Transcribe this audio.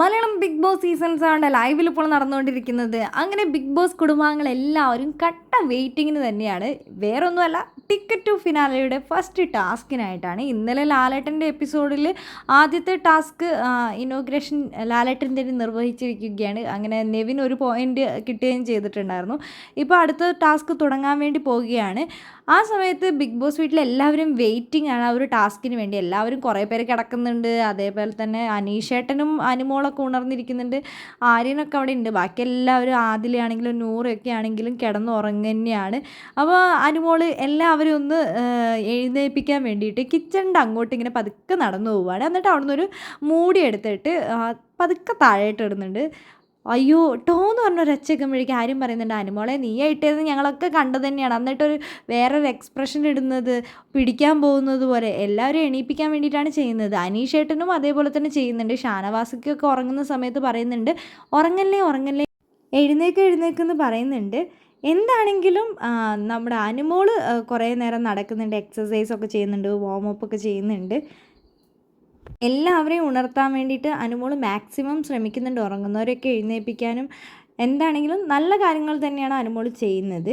Malayalam big boss seasons ആണ് ലൈവിൽ ഇപ്പോൾ നടന്നുകൊണ്ടിരിക്കുന്നത്. അങ്ങനെ ബിഗ് ബോസ് കുടുംബാംഗങ്ങൾ എല്ലാവരും കട്ട വെയിറ്റിങ്ങിന് തന്നെയാണ്. വേറൊന്നുമല്ല ടിക്കറ്റ് ടു ഫിനാലയുടെ ഫസ്റ്റ് ടാസ്കിനായിട്ടാണ് ഇന്നലെ ലാലേട്ടന്റെ എപ്പിസോഡിൽ ആദ്യത്തെ ടാസ്ക് ഇനോഗ്രേഷൻ ലാലേട്ടൻ തന്നെ നിർവഹിച്ചിരിക്കുകയാണ്. അങ്ങനെ നെവിൻ ഒരു പോയിന്റ് കിട്ടുകയും ചെയ്തിട്ടുണ്ടായിരുന്നു. ഇപ്പോൾ അടുത്ത ടാസ്ക് തുടങ്ങാൻ വേണ്ടി പോവുകയാണ്. ആ സമയത്ത് ബിഗ് ബോസ് വീട്ടിൽ എല്ലാവരും വെയിറ്റിംഗ് ആണ് ആ ഒരു ടാസ്കിന് വേണ്ടി. എല്ലാവരും കുറേ പേര് കിടക്കുന്നുണ്ട്. അതേപോലെ തന്നെ അനീഷേട്ടനും അനുമോളൊക്കെ ഉണർന്നിരിക്കുന്നുണ്ട്. ആര്യനൊക്കെ അവിടെ ഉണ്ട്. ബാക്കി എല്ലാവരും ആദിലയാണെങ്കിലും നൂറൊക്കെ ആണെങ്കിലും കിടന്ന് ഉറങ്ങുക തന്നെയാണ്. അപ്പോൾ അനുമോൾ എല്ലാവരും ഒന്ന് എഴുന്നേൽപ്പിക്കാൻ വേണ്ടിയിട്ട് കിച്ചണിന്റെ അങ്ങോട്ട് ഇങ്ങനെ പതുക്കെ നടന്നു പോവുകയാണ് എന്നിട്ട് അവിടെ നിന്നൊരു മൂടി എടുത്തിട്ട് പതുക്കെ താഴേട്ട് ഇടുന്നുണ്ട്. അയ്യോ ടോ എന്ന് പറഞ്ഞ ഒരു ഒച്ചയ്ക്കുമ്പോഴേക്കും ആരും പറയുന്നുണ്ട് അനുമോളെ നീ ഇട്ടേന്ന് ഞങ്ങളൊക്കെ കണ്ടത് തന്നെയാണ്. എന്നിട്ടൊരു വേറൊരു എക്സ്പ്രഷൻ ഇടുന്നത് പിടിക്കാൻ പോകുന്നത് പോലെ എല്ലാവരും എണീപ്പിക്കാൻ വേണ്ടിയിട്ടാണ് ചെയ്യുന്നത്. അനീഷേട്ടനും അതേപോലെ തന്നെ ചെയ്യുന്നുണ്ട്. ഷാനവാസിക്കൊക്കെ ഉറങ്ങുന്ന സമയത്ത് പറയുന്നുണ്ട് ഉറങ്ങല്ലേ ഉറങ്ങല്ലേ. എഴുന്നേക്ക് എഴുന്നേക്കെന്ന് പറയുന്നുണ്ട്. എന്താണെങ്കിലും നമ്മുടെ അനുമോൾ കുറേ നേരം നടക്കുന്നുണ്ട് എക്സസൈസ് ഒക്കെ ചെയ്യുന്നുണ്ട് വാം അപ്പ് ഒക്കെ ചെയ്യുന്നുണ്ട്. എല്ലാവരെയും ഉണർത്താൻ വേണ്ടിയിട്ട് അനുമോൾ മാക്സിമം ശ്രമിക്കുന്നുണ്ട് ഉറങ്ങുന്നവരെയൊക്കെ എഴുന്നേൽപ്പിക്കാനും. എന്താണെങ്കിലും നല്ല കാര്യങ്ങൾ തന്നെയാണ് അനുമോൾ ചെയ്യുന്നത്.